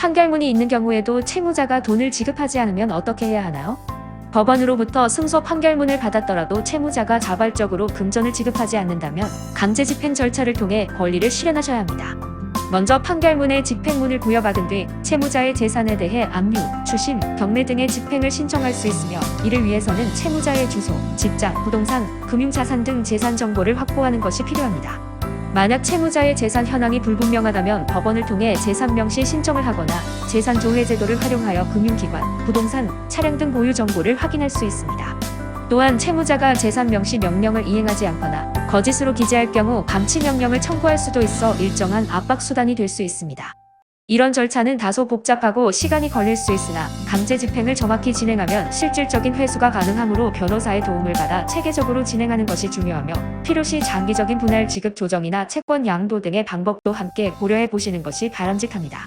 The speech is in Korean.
판결문이 있는 경우에도 채무자가 돈을 지급하지 않으면 어떻게 해야 하나요? 법원으로부터 승소 판결문을 받았더라도 채무자가 자발적으로 금전을 지급하지 않는다면 강제 집행 절차를 통해 권리를 실현하셔야 합니다. 먼저 판결문에 집행문을 부여받은 뒤 채무자의 재산에 대해 압류, 추심, 경매 등의 집행을 신청할 수 있으며 이를 위해서는 채무자의 주소, 직장, 부동산, 금융자산 등 재산 정보를 확보하는 것이 필요합니다. 만약 채무자의 재산 현황이 불분명하다면 법원을 통해 재산 명시 신청을 하거나 재산 조회 제도를 활용하여 금융기관, 부동산, 차량 등 보유 정보를 확인할 수 있습니다. 또한 채무자가 재산 명시 명령을 이행하지 않거나 거짓으로 기재할 경우 감치 명령을 청구할 수도 있어 일정한 압박 수단이 될 수 있습니다. 이런 절차는 다소 복잡하고 시간이 걸릴 수 있으나 강제 집행을 정확히 진행하면 실질적인 회수가 가능하므로 변호사의 도움을 받아 체계적으로 진행하는 것이 중요하며 필요시 장기적인 분할 지급 조정이나 채권 양도 등의 방법도 함께 고려해 보시는 것이 바람직합니다.